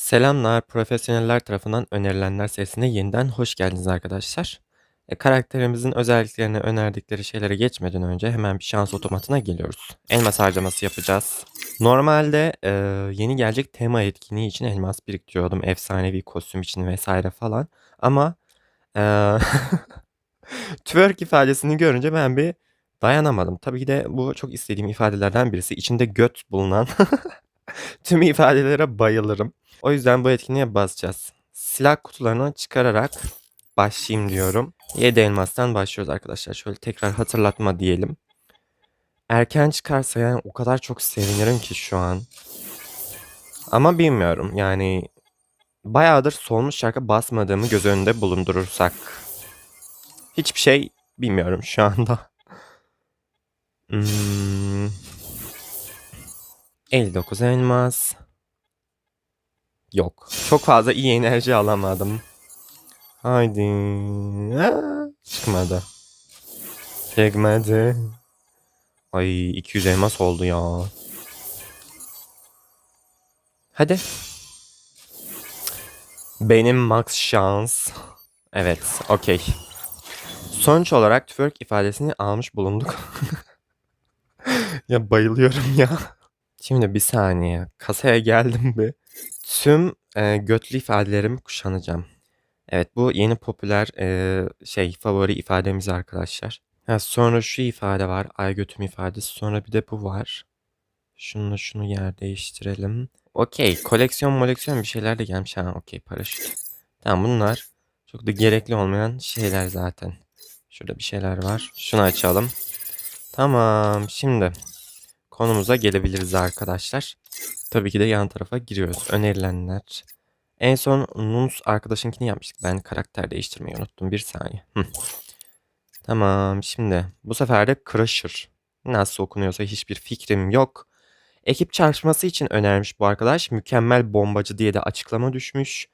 Selamlar, profesyoneller tarafından önerilenler serisine yeniden hoş geldiniz arkadaşlar. E, karakterimizin özelliklerini önerdikleri şeylere geçmeden önce hemen bir şans otomatına geliyoruz. Elmas harcaması yapacağız. Normalde e, yeni gelecek tema etkinliği için elmas biriktiriyordum. Efsanevi kostüm için vesaire falan. Ama e, twerk ifadesini görünce ben bir dayanamadım. Tabii ki de bu çok istediğim ifadelerden birisi. İçinde göt bulunan tüm ifadelere bayılırım. O yüzden bu etkinliğe basacağız. Silah kutularını çıkararak başlayayım diyorum. 7 elmastan başlıyoruz arkadaşlar. Şöyle tekrar hatırlatma diyelim. Erken çıkarsa yani o kadar çok sevinirim ki şu an. Ama bilmiyorum yani bayağıdır solmuş şarkı basmadığımı göz önünde bulundurursak. Hiçbir şey bilmiyorum şu anda. Hmm. 59 elmas. Yok. Çok fazla iyi enerji alamadım. Haydi. Çıkmadı. Çıkmadı. Ay 200 elmas oldu ya. Hadi. Benim max şans. Evet, okey. Sonuç olarak twerk ifadesini almış bulunduk. ya bayılıyorum ya. Şimdi bir saniye. Kasaya geldim bir. Tüm e, götlü ifadelerimi kuşanacağım. Evet bu yeni popüler e, şey favori ifademiz arkadaşlar. Ha, sonra şu ifade var. Ay götüm ifadesi. Sonra bir de bu var. Şununla şunu yer değiştirelim. Okey. Koleksiyon moleksiyon bir şeyler de gelmiş. Ha okey paraşüt. Tamam bunlar çok da gerekli olmayan şeyler zaten. Şurada bir şeyler var. Şunu açalım. Tamam. Şimdi konumuza gelebiliriz arkadaşlar. Tabii ki de yan tarafa giriyoruz. Önerilenler. En son Nuns arkadaşınkini yapmıştık. Ben karakter değiştirmeyi unuttum. Bir saniye. Hı. Tamam şimdi bu sefer de Crusher. Nasıl okunuyorsa hiçbir fikrim yok. Ekip çalışması için önermiş bu arkadaş. Mükemmel bombacı diye de açıklama düşmüş.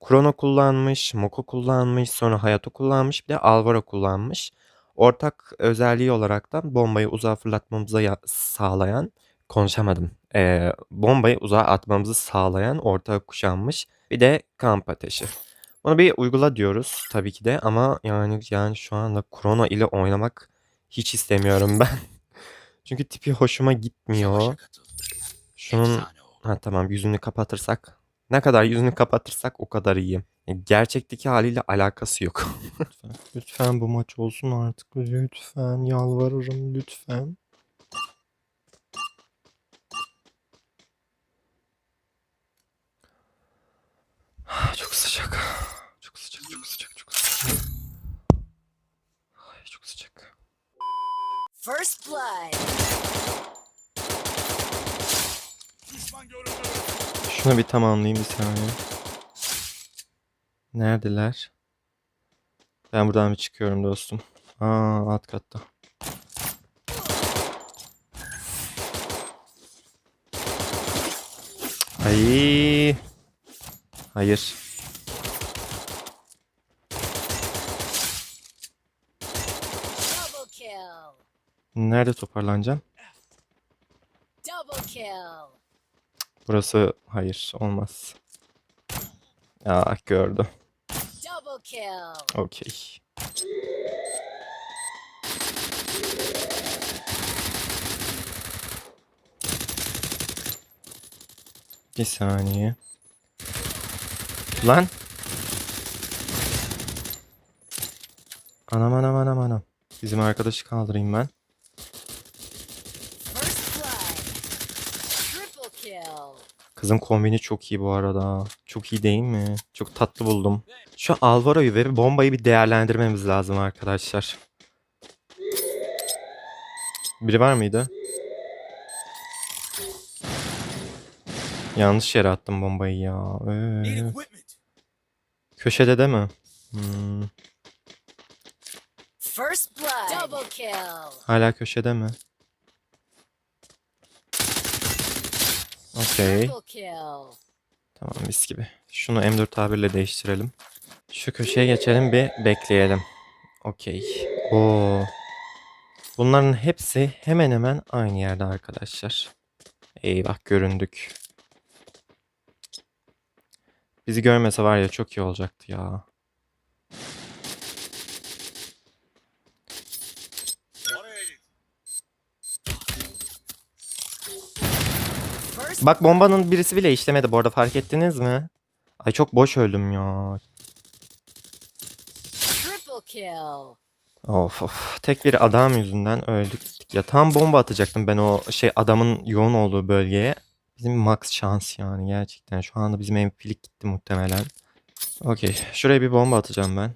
Krono kullanmış, Moko kullanmış, sonra Hayato kullanmış, bir de Alvaro kullanmış. Ortak özelliği olarak da bombayı uzağa fırlatmamıza sağlayan, konuşamadım, ee, bombayı uzağa atmamızı sağlayan ortak kuşanmış bir de kamp ateşi. Bunu bir uygula diyoruz tabii ki de ama yani yani şu anda Krono ile oynamak hiç istemiyorum ben. Çünkü tipi hoşuma gitmiyor. Şunun ha tamam yüzünü kapatırsak ne kadar yüzünü kapatırsak o kadar iyi. Yani gerçekteki haliyle alakası yok. lütfen, lütfen bu maç olsun artık. Lütfen yalvarırım lütfen. Çok sıcak. Çok sıcak, çok sıcak, çok sıcak. Ay, çok sıcak. First blood. Şunu bir tamamlayayım bir saniye. Neredeler? Ben buradan bir çıkıyorum dostum. Aa alt katta. Ay. Hayır. Nerede toparlanacağım? Double kill. Burası hayır olmaz. Aa gördü. Okey. Bir saniye. Lan. Anam anam anam anam. Bizim arkadaşı kaldırayım ben. First blood. Triple kill. Kızın kombini çok iyi bu arada. Çok iyi değil mi? Çok tatlı buldum. Şu Alvaro'yu ve bombayı bir değerlendirmemiz lazım arkadaşlar. Biri var mıydı? Yanlış yere attım bombayı ya. Öf. Köşede değil mi? Hmm. Hala köşede mi? Okey. Tamam mis gibi. Şunu M4 tabirle değiştirelim. Şu köşeye geçelim bir bekleyelim. Okey. Oo. Bunların hepsi hemen hemen aynı yerde arkadaşlar. Eyvah göründük. Bizi görmese var ya çok iyi olacaktı ya. Bak bombanın birisi bile işlemedi bu arada fark ettiniz mi? Ay çok boş öldüm ya. Of of. Tek bir adam yüzünden öldük. Ya tam bomba atacaktım ben o şey adamın yoğun olduğu bölgeye. Bizim max şans yani gerçekten. Şu anda bizim MVP'lik gitti muhtemelen. Okey. Şuraya bir bomba atacağım ben.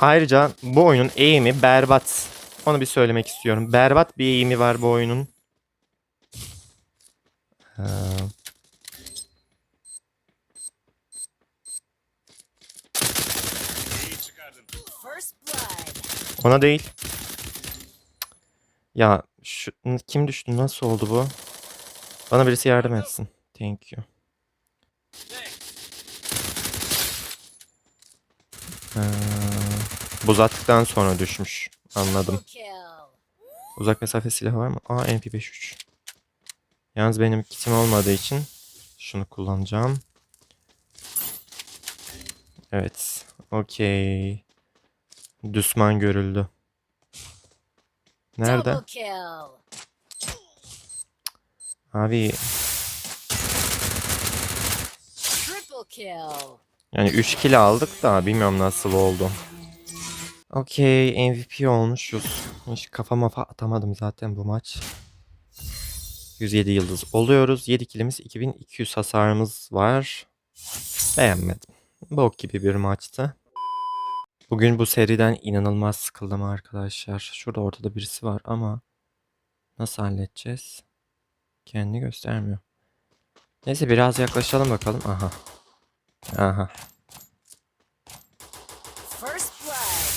Ayrıca bu oyunun eğimi berbat. Onu bir söylemek istiyorum. Berbat bir eğimi var bu oyunun. Ee. Ona değil. Ya şu, kim düştü? Nasıl oldu bu? Bana birisi yardım etsin. Thank you. Ee, buz attıktan sonra düşmüş. Anladım. Uzak mesafe silahı var mı? Aa MP53. Yalnız benim kitim olmadığı için şunu kullanacağım. Evet. Okey. Düşman görüldü. Nerede? Abi yani 3 kill aldık da bilmiyorum nasıl oldu. Okey MVP olmuşuz. Hiç kafa mafa atamadım zaten bu maç. 107 yıldız oluyoruz. 7 killimiz 2200 hasarımız var. Beğenmedim. Bok gibi bir maçtı. Bugün bu seriden inanılmaz sıkıldım arkadaşlar. Şurada ortada birisi var ama nasıl halledeceğiz? Kendini göstermiyor. Neyse biraz yaklaşalım bakalım. Aha. Aha. First blood.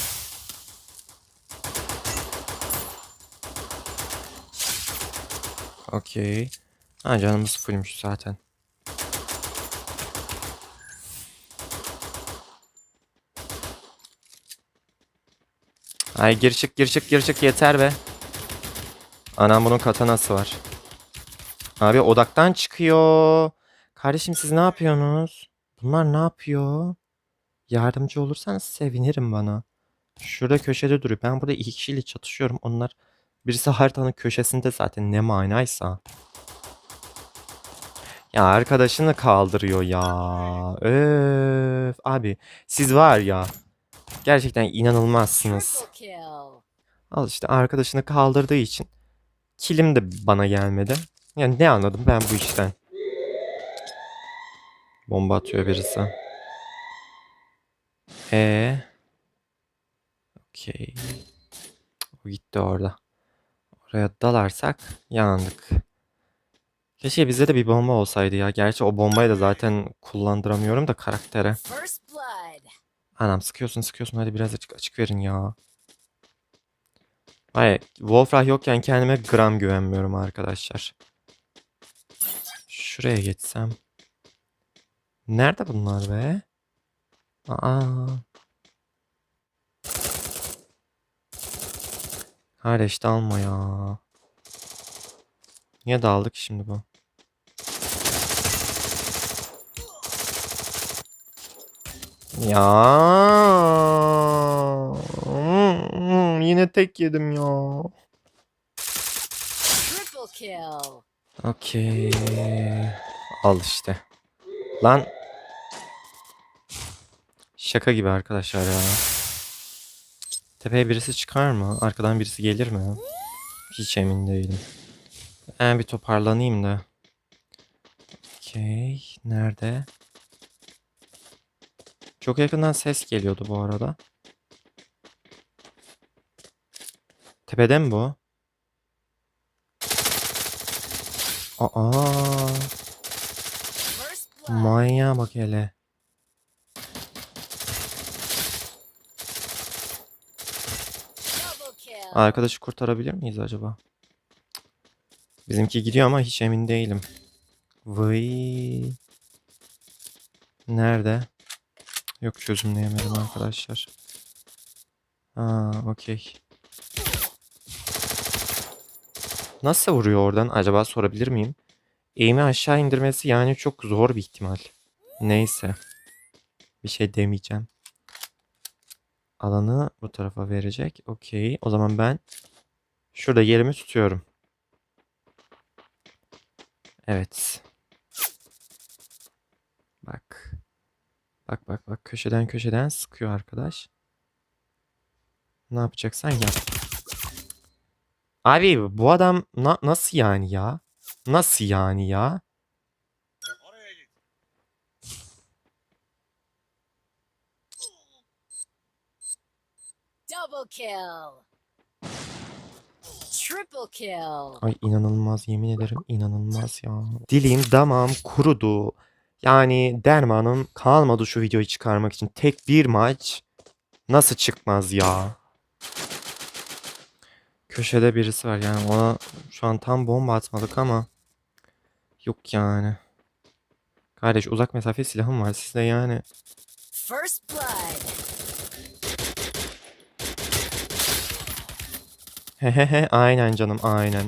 Okey. Ha canımız fullmüş zaten. Ay gir çık gir çık gir çık yeter be. Anam bunun katanası var. Abi odaktan çıkıyor. Kardeşim siz ne yapıyorsunuz? Bunlar ne yapıyor? Yardımcı olursanız sevinirim bana. Şurada köşede duruyor. Ben burada iki kişiyle çatışıyorum. Onlar birisi haritanın köşesinde zaten ne manaysa. Ya arkadaşını kaldırıyor ya. Öf abi siz var ya. Gerçekten inanılmazsınız. Al işte arkadaşını kaldırdığı için kilim de bana gelmedi. Yani ne anladım ben bu işten? Bomba atıyor birisi. E. Okey. O gitti orada. Oraya dalarsak yandık. Keşke bizde de bir bomba olsaydı ya. Gerçi o bombayı da zaten kullandıramıyorum da karaktere. Anam sıkıyorsun sıkıyorsun hadi biraz açık açık verin ya. Hayır Wolfrah yokken kendime gram güvenmiyorum arkadaşlar. Şuraya geçsem. Nerede bunlar be? Aa. Kardeş dalma ya. Niye daldık şimdi bu? Ya. Hmm, Yine tek yedim ya. Okey. Al işte. Lan. Şaka gibi arkadaşlar ya. Tepeye birisi çıkar mı? Arkadan birisi gelir mi? Hiç emin değilim. Ben bir toparlanayım da. Okey. Nerede? Çok yakından ses geliyordu bu arada. Tepede mi bu? Aa, manyağa bak hele. Double kill. Arkadaşı kurtarabilir miyiz acaba? Bizimki gidiyor ama hiç emin değilim. Vay. Nerede? Yok çözümleyemedim arkadaşlar. Ha, okey. Nasıl vuruyor oradan acaba sorabilir miyim? Eğimi aşağı indirmesi yani çok zor bir ihtimal. Neyse. Bir şey demeyeceğim. Alanı bu tarafa verecek. Okey. O zaman ben şurada yerimi tutuyorum. Evet. Bak. Bak bak bak köşeden köşeden sıkıyor arkadaş. Ne yapacaksan yap. Abi bu adam na- nasıl yani ya? Nasıl yani ya? Double kill. Triple kill. Ay inanılmaz yemin ederim inanılmaz ya. Dilim damağım kurudu. Yani dermanım kalmadı şu videoyu çıkarmak için. Tek bir maç nasıl çıkmaz ya? Köşede birisi var yani ona şu an tam bomba atmadık ama yok yani. Kardeş uzak mesafe silahım var sizde yani. First blood. Hehehe aynen canım aynen.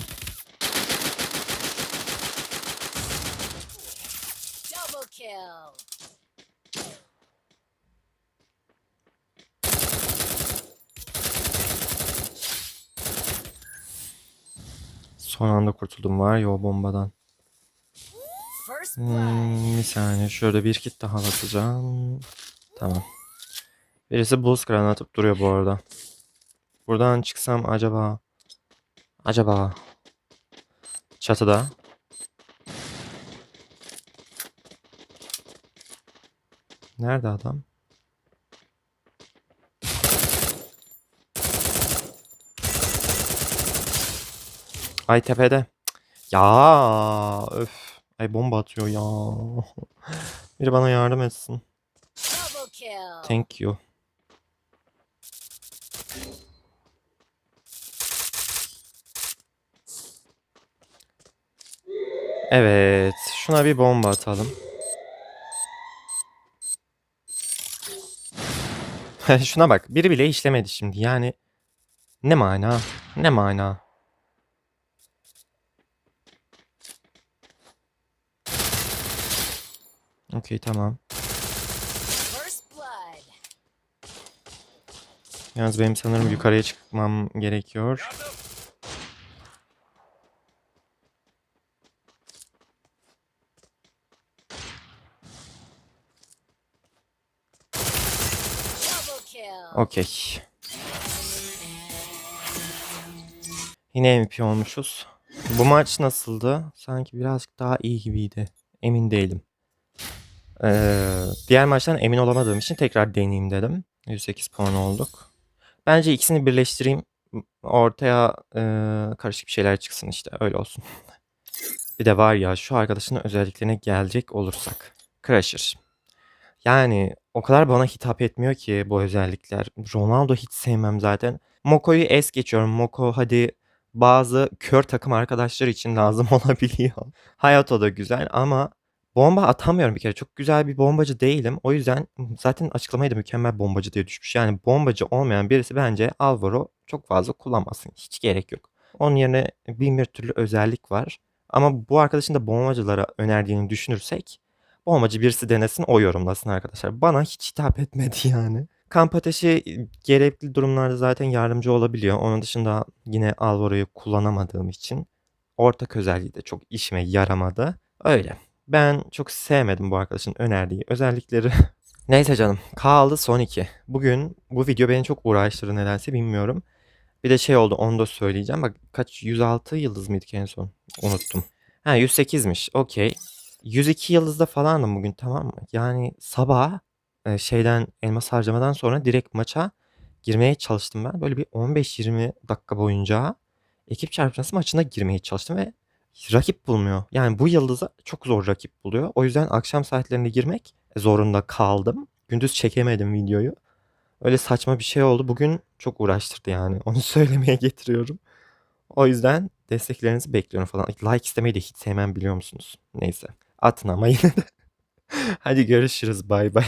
Son anda kurtuldum var ya o bombadan. Hmm, bir saniye şöyle bir kit daha basacağım. Tamam. Birisi buz kranı atıp duruyor bu arada. Buradan çıksam acaba... Acaba... Çatıda. Nerede adam? Ay tepede. Ya öf. Ay bomba atıyor ya. Biri bana yardım etsin. Thank you. Evet, şuna bir bomba atalım. Şuna bak, biri bile işlemedi şimdi. Yani ne mana? Ne mana? Okey, tamam. Yalnız benim sanırım yukarıya çıkmam gerekiyor. Double kill. Okey. Yine MVP olmuşuz. Bu maç nasıldı? Sanki birazcık daha iyi gibiydi. Emin değilim. Ee, diğer maçtan emin olamadığım için tekrar deneyeyim dedim. 108 puan olduk. Bence ikisini birleştireyim. Ortaya e, karışık bir şeyler çıksın işte. Öyle olsun. bir de var ya şu arkadaşın özelliklerine gelecek olursak. Crusher. Yani o kadar bana hitap etmiyor ki bu özellikler. Ronaldo hiç sevmem zaten. Moko'yu es geçiyorum. Moko hadi bazı kör takım arkadaşlar için lazım olabiliyor. Hayato da güzel ama bomba atamıyorum bir kere. Çok güzel bir bombacı değilim. O yüzden zaten açıklamayı da mükemmel bombacı diye düşmüş. Yani bombacı olmayan birisi bence Alvaro çok fazla kullanmasın. Hiç gerek yok. Onun yerine bin bir türlü özellik var. Ama bu arkadaşın da bombacılara önerdiğini düşünürsek bombacı birisi denesin o yorumlasın arkadaşlar. Bana hiç hitap etmedi yani. Kamp ateşi gerekli durumlarda zaten yardımcı olabiliyor. Onun dışında yine Alvaro'yu kullanamadığım için ortak özelliği de çok işime yaramadı. Öyle. Ben çok sevmedim bu arkadaşın önerdiği özellikleri. Neyse canım. Kaldı son iki. Bugün bu video beni çok uğraştırdı nedense bilmiyorum. Bir de şey oldu onu da söyleyeceğim. Bak kaç 106 yıldız mıydı en son? Unuttum. Ha 108'miş. Okey. 102 yıldızda falandım bugün tamam mı? Yani sabah e, şeyden elmas harcamadan sonra direkt maça girmeye çalıştım ben. Böyle bir 15-20 dakika boyunca ekip çarpışması maçına girmeye çalıştım ve rakip bulmuyor. Yani bu yıldıza çok zor rakip buluyor. O yüzden akşam saatlerinde girmek zorunda kaldım. Gündüz çekemedim videoyu. Öyle saçma bir şey oldu. Bugün çok uğraştırdı yani. Onu söylemeye getiriyorum. O yüzden desteklerinizi bekliyorum falan. Like istemeyi de hiç sevmem biliyor musunuz? Neyse. Atın ama yine de. Hadi görüşürüz. Bay bay.